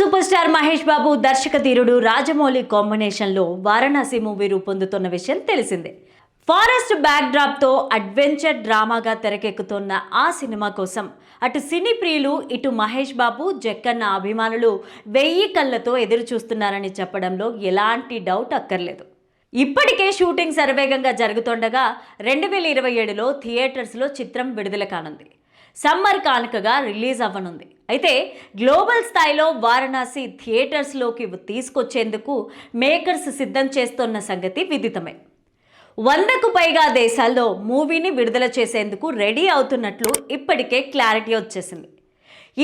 Super star Mahesh Babu దర్శక ధీరుడు రాజమౌళి కాంబినేషన్లో వారణాసి మూవీ రూపొందుతున్న విషయం తెలిసిందే. ఫారెస్ట్ బ్యాక్డ్రాప్తో అడ్వెంచర్ డ్రామాగా తెరకెక్కుతున్న ఆ సినిమా కోసం అటు సినీ ప్రియులు ఇటు మహేష్ బాబు జక్కన్న అభిమానులు వెయ్యి కళ్ళతో ఎదురు చూస్తున్నారని చెప్పడంలో ఎలాంటి డౌట్ అక్కర్లేదు. ఇప్పటికే షూటింగ్ శరవేగంగా జరుగుతుండగా రెండు వేల ఇరవై ఏడులో థియేటర్స్లో చిత్రం విడుదల కానుంది. సమ్మర్ కానుకగా రిలీజ్ అవ్వనుంది. అయితే గ్లోబల్ స్థాయిలో వారణాసి థియేటర్స్లోకి తీసుకొచ్చేందుకు మేకర్స్ సిద్ధం చేస్తున్న సంగతి విదితమే. వందకు పైగా దేశాల్లో మూవీని విడుదల చేసేందుకు రెడీ అవుతున్నట్లు ఇప్పటికే క్లారిటీ వచ్చేసింది.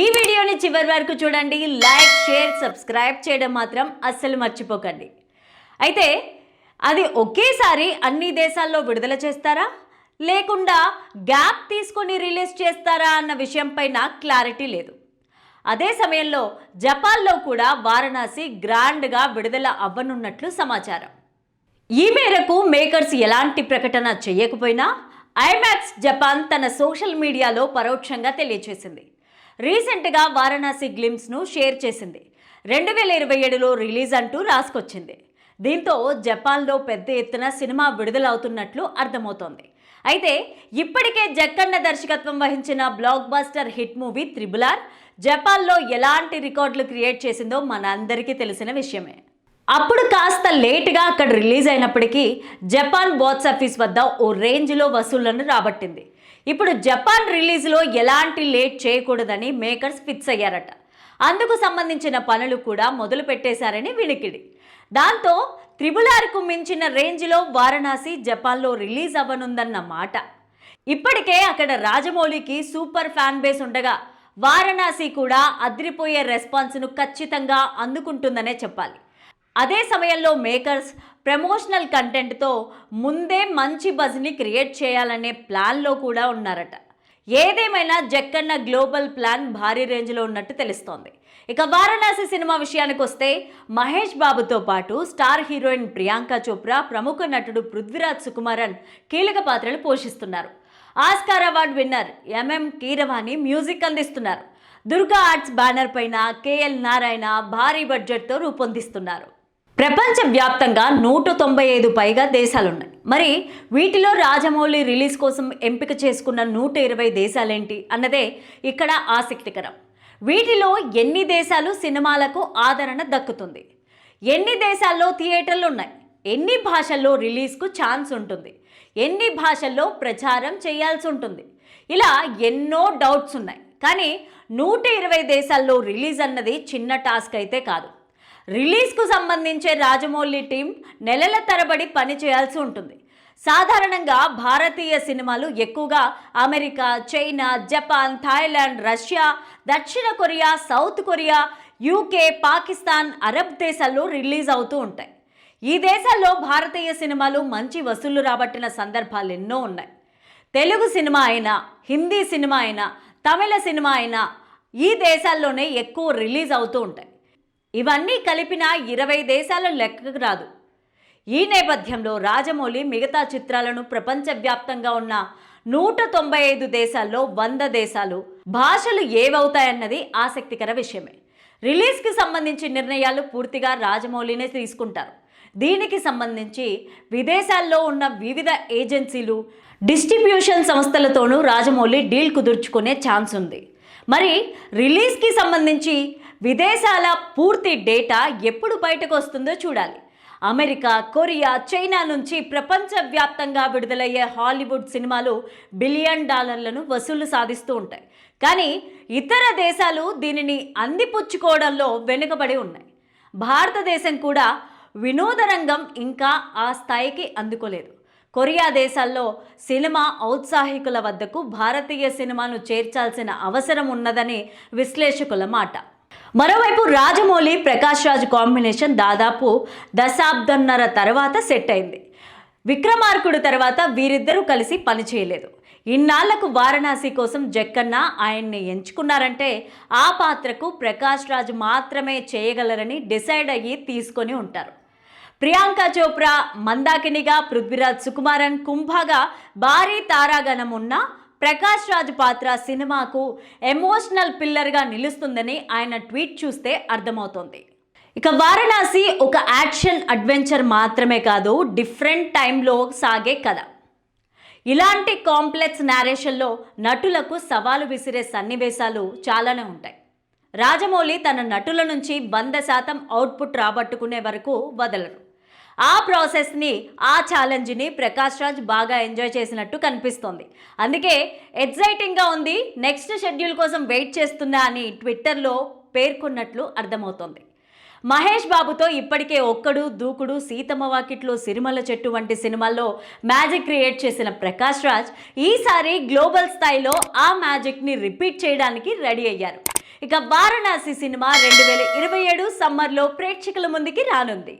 ఈ వీడియోని చివరి వరకు చూడండి. లైక్ షేర్ సబ్స్క్రైబ్ చేయడం మాత్రం అస్సలు మర్చిపోకండి. అయితే అది ఒకేసారి అన్ని దేశాల్లో విడుదల చేస్తారా? లేకుండా గ్యాప్ తీసుకొని రిలీజ్ చేస్తారా అన్న విషయంపైన క్లారిటీ లేదు. అదే సమయంలో జపాన్లో కూడా వారణాసి గ్రాండ్గా విడుదల అవ్వనున్నట్లు సమాచారం. ఈ మేరకు మేకర్స్ ఎలాంటి ప్రకటన చేయకపోయినా ఐమాక్స్ జపాన్ తన సోషల్ మీడియాలో పరోక్షంగా తెలియచేసింది. రీసెంట్గా వారణాసి గ్లిమ్స్ను షేర్ చేసింది. రెండు వేల ఇరవై ఏడులో రిలీజ్ అంటూ రాసుకొచ్చింది. దీంతో జపాన్లో పెద్ద ఎత్తున సినిమా విడుదలవుతున్నట్లు అర్థమవుతోంది. అయితే ఇప్పటికే జక్కన్న దర్శకత్వం వహించిన blockbuster hit movie triple R జపాన్లో ఎలాంటి రికార్డులు క్రియేట్ చేసిందో మనందరికీ తెలిసిన విషయమే. అప్పుడు కాస్త లేటుగా అక్కడ రిలీజ్ అయినప్పటికీ జపాన్ బాక్స్ ఆఫీస్ వద్ద ఓ రేంజ్లో వసూళ్ళను రాబట్టింది. ఇప్పుడు జపాన్ రిలీజ్లో ఎలాంటి లేట్ చేయకూడదని మేకర్స్ ఫిక్స్ అయ్యారట. అందుకు సంబంధించిన పనులు కూడా మొదలు పెట్టేశారని వినికిడి. దాంతో త్రిబులార్కు మించిన రేంజ్లో వారణాసి జపాన్లో రిలీజ్ అవ్వనుందన్న మాట. ఇప్పటికే అక్కడ రాజమౌళికి సూపర్ ఫ్యాన్ బేస్ ఉండగా వారణాసి కూడా అదిరిపోయే రెస్పాన్స్ను ఖచ్చితంగా అందుకుంటుందనే చెప్పాలి. అదే సమయంలో మేకర్స్ ప్రమోషనల్ కంటెంట్తో ముందే మంచి బజ్ని క్రియేట్ చేయాలనే ప్లాన్లో కూడా ఉన్నారట. ఏదేమైనా జక్కన్న గ్లోబల్ ప్లాన్ భారీ రేంజ్లో ఉన్నట్టు తెలుస్తోంది. ఇక వారణాసి సినిమా విషయానికి వస్తే మహేష్ బాబుతో పాటు స్టార్ హీరోయిన్ ప్రియాంక చోప్రా ప్రముఖ నటుడు పృథ్వీరాజ్ సుకుమారన్ కీలక పాత్రలు పోషిస్తున్నారు. Oscar award winner MM Keeravani music అందిస్తున్నారు. దుర్గా ఆర్ట్స్ బ్యానర్ పైన కేఎల్ నారాయణ భారీ బడ్జెట్తో రూపొందిస్తున్నారు. ప్రపంచ వ్యాప్తంగా నూట తొంభై ఐదు పైగా దేశాలున్నాయి. మరి వీటిలో రాజమౌళి రిలీజ్ కోసం ఎంపిక చేసుకున్న నూట ఇరవై దేశాలేంటి అన్నదే ఇక్కడ ఆసక్తికరం. వీటిలో ఎన్ని దేశాలు సినిమాలకు ఆదరణ దక్కుతుంది? ఎన్ని దేశాల్లో థియేటర్లు ఉన్నాయి ఎన్ని భాషల్లో రిలీజ్కు ఛాన్స్ ఉంటుంది? ఎన్ని భాషల్లో ప్రచారం చేయాల్సి ఉంటుంది? ఇలా ఎన్నో డౌట్స్ ఉన్నాయి. కానీ నూట ఇరవై దేశాల్లో రిలీజ్ అన్నది చిన్న టాస్క్ అయితే కాదు. రిలీజ్కు సంబంధించే రాజమౌళి టీం నెలల తరబడి పని చేయాల్సి ఉంటుంది. సాధారణంగా భారతీయ సినిమాలు ఎక్కువగా America China Japan Thailand Russia దక్షిణ Korea south Korea UK Pakistan Arab దేశాల్లో రిలీజ్ అవుతూ ఉంటాయి. ఈ దేశాల్లో భారతీయ సినిమాలు మంచి వసూళ్ళు రాబట్టిన సందర్భాలు ఎన్నో ఉన్నాయి. తెలుగు సినిమా అయినా హిందీ సినిమా అయినా తమిళ సినిమా అయినా ఈ దేశాల్లోనే ఎక్కువ రిలీజ్ అవుతూ ఉంటాయి. ఇవన్నీ కలిపిన ఇరవై దేశాల లెక్కకు రాదు. ఈ నేపథ్యంలో రాజమౌళి మిగతా చిత్రాలను ప్రపంచవ్యాప్తంగా ఉన్న నూట తొంభై ఐదు దేశాల్లో వంద దేశాలు భాషలు ఏవవుతాయన్నది ఆసక్తికర విషయమే. రిలీజ్కి సంబంధించి నిర్ణయాలు పూర్తిగా రాజమౌళినే తీసుకుంటారు. దీనికి సంబంధించి విదేశాల్లో ఉన్న వివిధ ఏజెన్సీలు డిస్ట్రిబ్యూషన్ సంస్థలతోనూ రాజమౌళి డీల్ కుదుర్చుకునే ఛాన్స్ ఉంది. మరి రిలీజ్కి సంబంధించి విదేశాల పూర్తి డేటా ఎప్పుడు బయటకు వస్తుందో చూడాలి. అమెరికా కొరియా చైనా నుంచి ప్రపంచవ్యాప్తంగా విడుదలయ్యే హాలీవుడ్ సినిమాలు బిలియన్ డాలర్లను వసూలు సాధిస్తూ ఉంటాయి. కానీ ఇతర దేశాలు దీనిని అందిపుచ్చుకోవడంలో వెనుకబడి ఉన్నాయి. భారతదేశం కూడా వినోద రంగం ఇంకా ఆ స్థాయికి అందుకోలేదు. కొరియా దేశాల్లో సినిమా ఔత్సాహికుల వద్దకు భారతీయ సినిమాను చేర్చాల్సిన అవసరం ఉన్నదని విశ్లేషకుల మాట. మరోవైపు రాజమౌళి ప్రకాష్ రాజ్ కాంబినేషన్ దాదాపు దశాబ్దంన్నర తర్వాత సెట్ అయింది. విక్రమార్కుడు తర్వాత వీరిద్దరూ కలిసి పనిచేయలేదు ఇన్నాళ్ళకు వారణాసి కోసం జక్కన్న ఆయన్ని ఎంచుకున్నారంటే ఆ పాత్రకు ప్రకాష్ రాజ్ మాత్రమే చేయగలరని డిసైడ్ అయ్యి తీసుకొని ఉంటారు. ప్రియాంక చోప్రా మందాకినిగా పృథ్వీరాజ్ సుకుమారన్ కుంభగా భారీ తారాగణం ఉన్న ప్రకాష్ రాజ్ పాత్ర సినిమాకు ఎమోషనల్ పిల్లర్గా నిలుస్తుందని ఆయన ట్వీట్ చూస్తే అర్థమవుతోంది. ఇక వారణాసి ఒక యాక్షన్ అడ్వెంచర్ మాత్రమే కాదు డిఫరెంట్ టైంలో సాగే కథ. ఇలాంటి కాంప్లెక్స్ నేరేషన్లో నటులకు సవాలు విసిరే సన్నివేశాలు చాలానే ఉంటాయి. రాజమౌళి తన నటుల నుంచి వంద శాతం అవుట్పుట్ రాబట్టుకునే వరకు వదలరు. ఆ ప్రాసెస్ని ఆ ఛాలెంజ్ని ప్రకాష్ రాజ్ బాగా ఎంజాయ్ చేసినట్టు కనిపిస్తోంది. అందుకే ఎగ్జైటింగ్గా ఉంది. నెక్స్ట్ షెడ్యూల్ కోసం వెయిట్ చేస్తున్నా అని ట్విట్టర్లో పేర్కొన్నట్లు అర్థమవుతోంది. మహేష్ బాబుతో ఇప్పటికే ఒక్కడు దూకుడు సీతమ్మ వాకిట్లో సిరిమల చెట్టు వంటి సినిమాల్లో మ్యాజిక్ క్రియేట్ చేసిన ప్రకాష్ రాజ్ ఈసారి గ్లోబల్ స్థాయిలో ఆ మ్యాజిక్ని రిపీట్ చేయడానికి రెడీ అయ్యారు. ఇక వారణాసి సినిమా రెండు వేల ఇరవై ఏడు సమ్మర్లో ప్రేక్షకుల ముందుకి రానుంది.